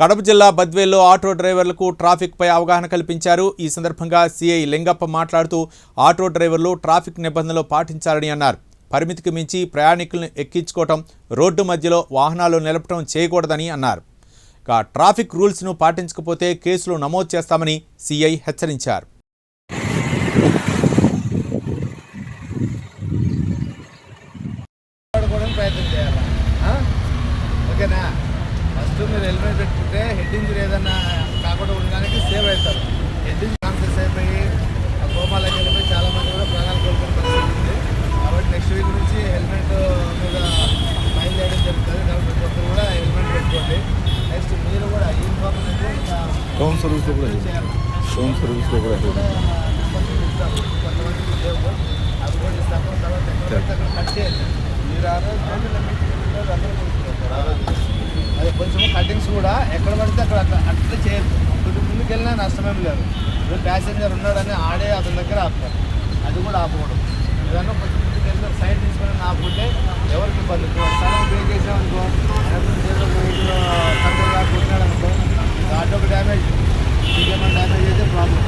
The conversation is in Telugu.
కడప జిల్లా బద్వేల్లో ఆటో డ్రైవర్లకు ట్రాఫిక్పై అవగాహన కల్పించారు. ఈ సందర్భంగా సీఐ లింగప్ప మాట్లాడుతూ ఆటో డ్రైవర్లు ట్రాఫిక్ నిబంధనలు పాటించాలని అన్నారు. పరిమితికి మించి ప్రయాణికులను ఎక్కించుకోవటం రోడ్డు మధ్యలో వాహనాలు నిలపటం చేయకూడదని అన్నారు. ఇక ట్రాఫిక్ రూల్స్ను పాటించకపోతే కేసులు నమోదు చేస్తామని సీఐ హెచ్చరించారు. ఓకేనా? ఫస్ట్ మీరు హెల్మెట్ పెట్టుకుంటే హెడ్ ఇంజరీ ఏదన్నా కాకుండా ఉండడానికి సేవ్ అవుతారు. హెడ్ ఇంజరీ కాన్సెస్ అయిపోయి ఆ కోమాలకి వెళ్ళిపోయి చాలా మంది కూడా ప్రాణాలు కోల్పోయిన పరిస్థితి ఉంది. కాబట్టి నెక్స్ట్ వీక్ నుంచి హెల్మెట్ మీద చేయడం జరుగుతుంది. కాబట్టి ప్రతి ఒక్కరు కూడా హెల్మెట్ పెట్టుకోండి. నెక్స్ట్ మీరు కూడా యూనిఫామ్ హోమ్ సర్వీస్లో కూడా చేయాలి? హోమ్ సర్వీస్లో కూడా కొంతమంది లేవు అవి కూడా ఇస్తాము తర్వాత కట్ చేయండి మీరు ఆ రోజు అందరూ కూడా ఎక్కడ పడితే అక్కడ అట్లా చేయొద్దు కొద్ది ముందుకు వెళ్ళినా నష్టమేం లేదు. ఇప్పుడు ప్యాసింజర్ ఉన్నాడని ఆడే అతని దగ్గర ఆపుతారు. అది కూడా ఆపకూడదు. ఏదన్నా కొంచెం ముందుకు వెళ్ళిన సైడ్ తీసుకుని ఆపుకుంటే ఎవరికి ఇబ్బంది? సడన్ బ్రేక్ చేసామనుకో కంట్రోల్ రాకుంటున్నాడు అనుకో ఆటోకి డ్యామేజ్ ఇంకేమైనా డ్యామేజ్ అయితే ప్రాబ్లం